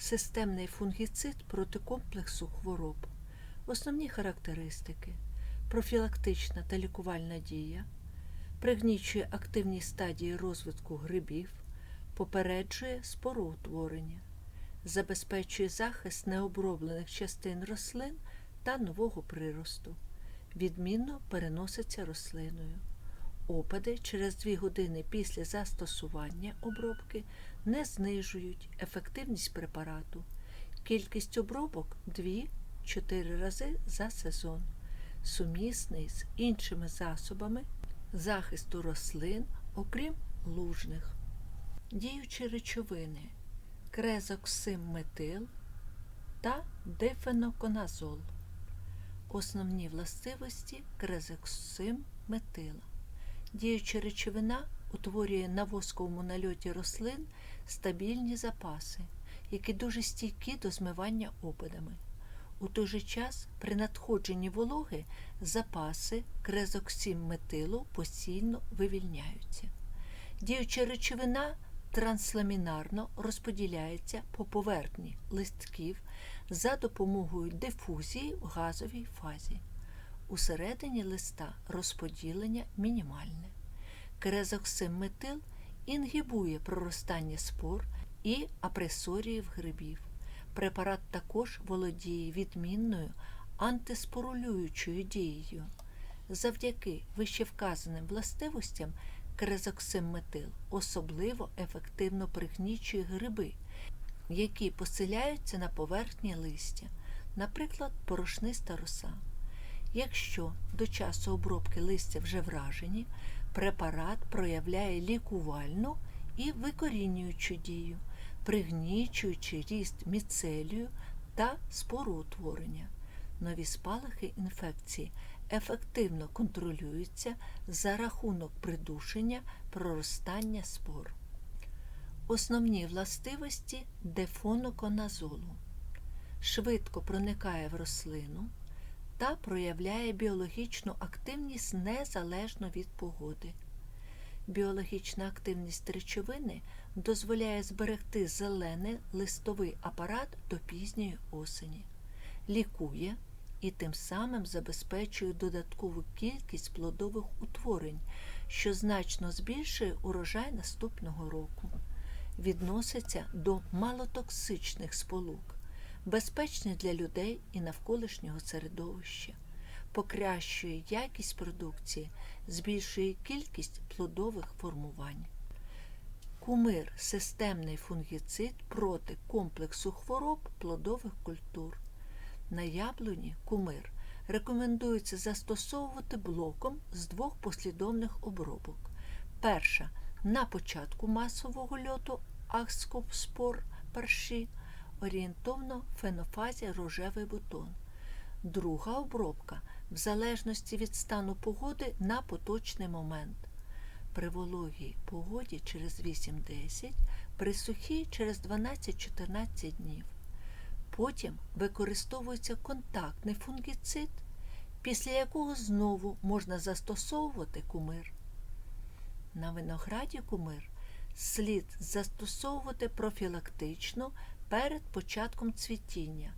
системний фунгіцид проти комплексу хвороб. Основні характеристики: профілактична та лікувальна дія, пригнічує активні стадії розвитку грибів, попереджує спороутворення, забезпечує захист необроблених частин рослин та нового приросту, відмінно переноситься рослиною. Опади через 2 години після застосування обробки не знижують ефективність препарату. Кількість обробок 2-4 рази за сезон, сумісний з іншими засобами захисту рослин, окрім лужних. Діючі речовини крезоксимметил та дифеноконазол. Основні властивості крезоксимметила. Діюча речовина утворює на восковому нальоті рослин стабільні запаси, які дуже стійкі до змивання опадами. У той же час при надходженні вологи запаси крезоксимметилу постійно вивільняються. Діюча речовина трансламінарно розподіляється по поверхні листків за допомогою дифузії в газовій фазі. Усередині листа розподілення мінімальне. Крезоксимметил інгібує проростання спор і апресоріїв грибів. Препарат також володіє відмінною антиспорулюючою дією. Завдяки вищевказаним властивостям крезоксимметил особливо ефективно пригнічує гриби, які поселяються на поверхні листя, наприклад, порошниста роса. Якщо до часу обробки листя вже вражені, препарат проявляє лікувальну і викорінюючу дію, пригнічуючи ріст міцелію та спороутворення. Нові спалахи інфекції ефективно контролюються за рахунок придушення проростання спор. Основні властивості дефоноконазолу швидко проникає в рослину та проявляє біологічну активність незалежно від погоди. Біологічна активність речовини дозволяє зберегти зелений листовий апарат до пізньої осені, лікує і тим самим забезпечує додаткову кількість плодових утворень, що значно збільшує урожай наступного року. Відноситься до малотоксичних сполук, безпечний для людей і навколишнього середовища, покращує якість продукції, збільшує кількість плодових формувань. Кумир системний фунгіцид проти комплексу хвороб плодових культур. На яблуні кумир рекомендується застосовувати блоком з двох послідовних обробок. Перша на початку масового льоту акскопспор парші орієнтовно фенофазі рожевий бутон. Друга обробка в залежності від стану погоди на поточний момент. При вологій погоді через 8-10, при сухій через 12-14 днів. Потім використовується контактний фунгіцид, після якого знову можна застосовувати кумир. На винограді кумир слід застосовувати профілактично перед початком цвітіння,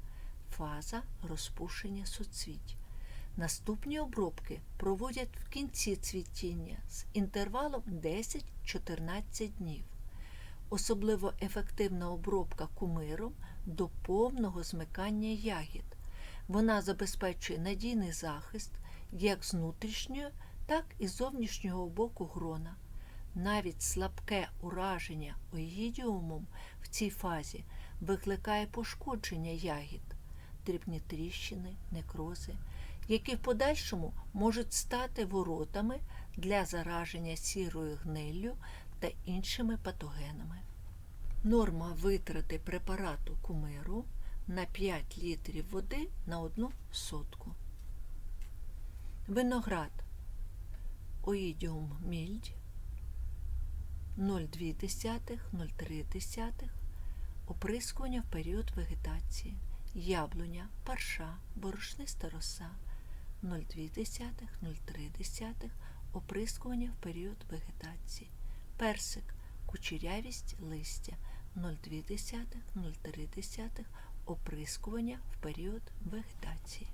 фаза розпушення суцвіть. Наступні обробки проводять в кінці цвітіння з інтервалом 10-14 днів. Особливо ефективна обробка кумиром до повного змикання ягід. Вона забезпечує надійний захист як з внутрішнього, так і з зовнішнього боку грона. Навіть слабке ураження оїдіумом в цій фазі викликає пошкодження ягід, дрібні тріщини, некрози, які в подальшому можуть стати воротами для зараження сірою гниллю та іншими патогенами. Норма витрати препарату кумиру на 5 літрів води на одну сотку. Виноград Оїдіум мільдь 0,2-0,3 оприскування в період вегетації, яблуня, парша, борошниста роса 0,2-0,3 оприскування в період вегетації, персик, кучерявість листя 0,2, 0,3 оприскування в період вегетації.